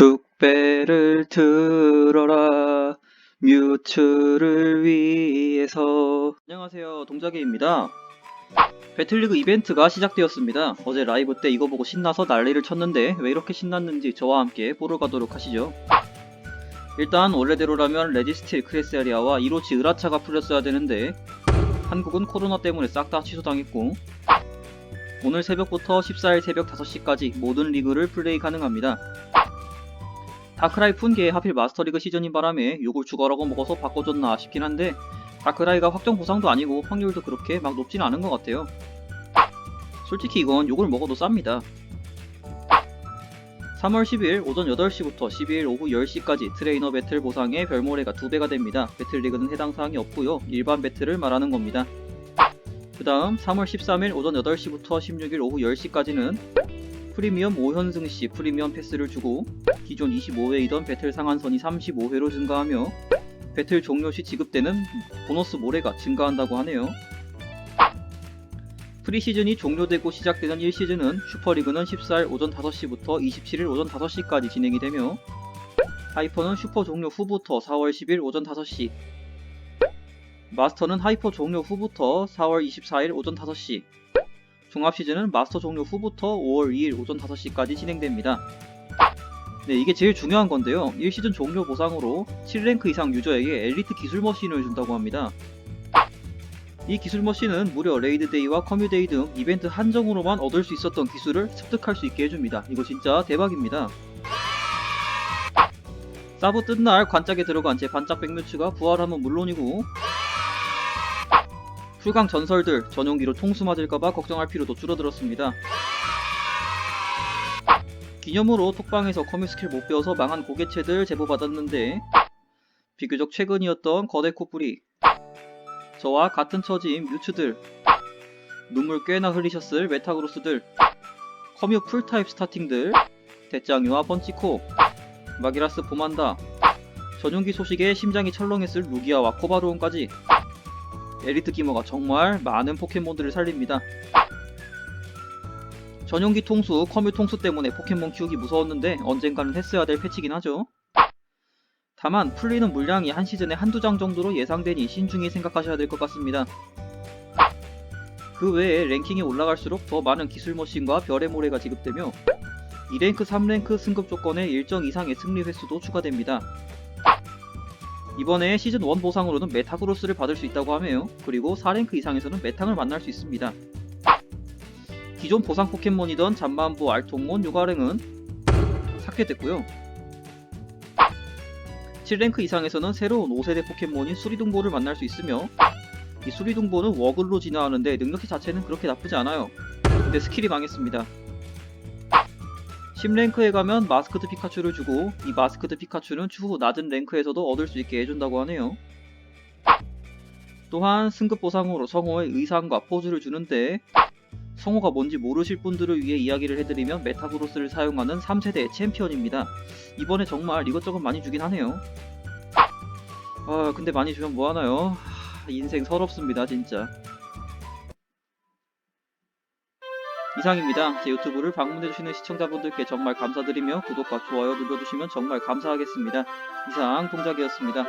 축배를 들어라. 뮤츠를 위해서. 안녕하세요. 동자개입니다. 배틀리그 이벤트가 시작되었습니다. 어제 라이브 때 이거 보고 신나서 난리를 쳤는데 왜 이렇게 신났는지 저와 함께 보러 가도록 하시죠. 일단 원래대로라면 레지스틸 크레세리아와 이로치 으라차가 풀렸어야 되는데 한국은 코로나 때문에 싹 다 취소당했고 오늘 새벽부터 14일 새벽 5시까지 모든 리그를 플레이 가능합니다 다크라이 푼게 하필 마스터리그 시즌인 바람에 욕을 죽어라고 먹어서 바꿔줬나 싶긴 한데 다크라이가 확정 보상도 아니고 확률도 그렇게 막 높진 않은 것 같아요. 솔직히 이건 욕을 먹어도 쌉니다. 3월 10일 오전 8시부터 12일 오후 10시까지 트레이너 배틀 보상의 별모래가 2배가 됩니다. 배틀리그는 해당 사항이 없고요. 일반 배틀을 말하는 겁니다. 그 다음 3월 13일 오전 8시부터 16일 오후 10시까지는 프리미엄 5현승 시 프리미엄 패스를 주고 기존 25회이던 배틀 상한선이 35회로 증가하며 배틀 종료 시 지급되는 보너스 모래가 증가한다고 하네요. 프리시즌이 종료되고 시작되는 1시즌은 슈퍼리그는 14일 오전 5시부터 27일 오전 5시까지 진행이 되며 하이퍼는 슈퍼 종료 후부터 4월 10일 오전 5시 마스터는 하이퍼 종료 후부터 4월 24일 오전 5시 종합 시즌은 마스터 종료 후부터 5월 2일 오전 5시까지 진행됩니다. 네, 이게 제일 중요한 건데요. 1시즌 종료 보상으로 7랭크 이상 유저에게 엘리트 기술 머신을 준다고 합니다. 이 기술 머신은 무려 레이드 데이와 커뮤 데이 등 이벤트 한정으로만 얻을 수 있었던 기술을 습득할 수 있게 해줍니다. 이거 진짜 대박입니다. 사브 뜬날 관짝에 들어간 제 반짝 백뮤츠가 부활하면 물론이고 풀강 전설들 전용기로 총수 맞을까봐 걱정할 필요도 줄어들었습니다. 기념으로 톡방에서 커뮤 스킬 못 배워서 망한 고개체들 제보 받았는데 비교적 최근이었던 거대 코뿔이 저와 같은 처지인 뮤츠들 눈물 꽤나 흘리셨을 메타그로스들 커뮤 풀타입 스타팅들 대짱유와 번치코 마기라스 보만다 전용기 소식에 심장이 철렁했을 루기아와 코바루온까지 엘리트 기머가 정말 많은 포켓몬들을 살립니다. 전용기 통수, 커뮤 통수 때문에 포켓몬 키우기 무서웠는데 언젠가는 했어야 될 패치긴 하죠. 다만 풀리는 물량이 한 시즌에 한두 장 정도로 예상되니 신중히 생각하셔야 될 것 같습니다. 그 외에 랭킹이 올라갈수록 더 많은 기술 머신과 별의 모래가 지급되며 2랭크, 3랭크 승급 조건에 일정 이상의 승리 횟수도 추가됩니다. 이번에 시즌 1 보상으로는 메타그로스를 받을 수 있다고 하네요. 그리고 4랭크 이상에서는 메탕을 만날 수 있습니다. 기존 보상 포켓몬이던 잠만부 알통몬 요가랭은 삭제됐고요. 7랭크 이상에서는 새로운 5세대 포켓몬인 수리둥보를 만날 수 있으며 이 수리둥보는 워글로 진화하는데 능력치 자체는 그렇게 나쁘지 않아요. 근데 스킬이 망했습니다. 10랭크에 가면 마스크드 피카츄를 주고 이 마스크드 피카츄는 추후 낮은 랭크에서도 얻을 수 있게 해준다고 하네요. 또한 승급 보상으로 성호의 의상과 포즈를 주는데 성호가 뭔지 모르실 분들을 위해 이야기를 해드리면 메타그로스를 사용하는 3세대 챔피언입니다. 이번에 정말 이것저것 많이 주긴 하네요. 아 근데 많이 주면 뭐하나요? 하, 인생 서럽습니다 진짜. 이상입니다. 제 유튜브를 방문해주시는 시청자분들께 정말 감사드리며 구독과 좋아요 눌러주시면 정말 감사하겠습니다. 이상 동작이었습니다.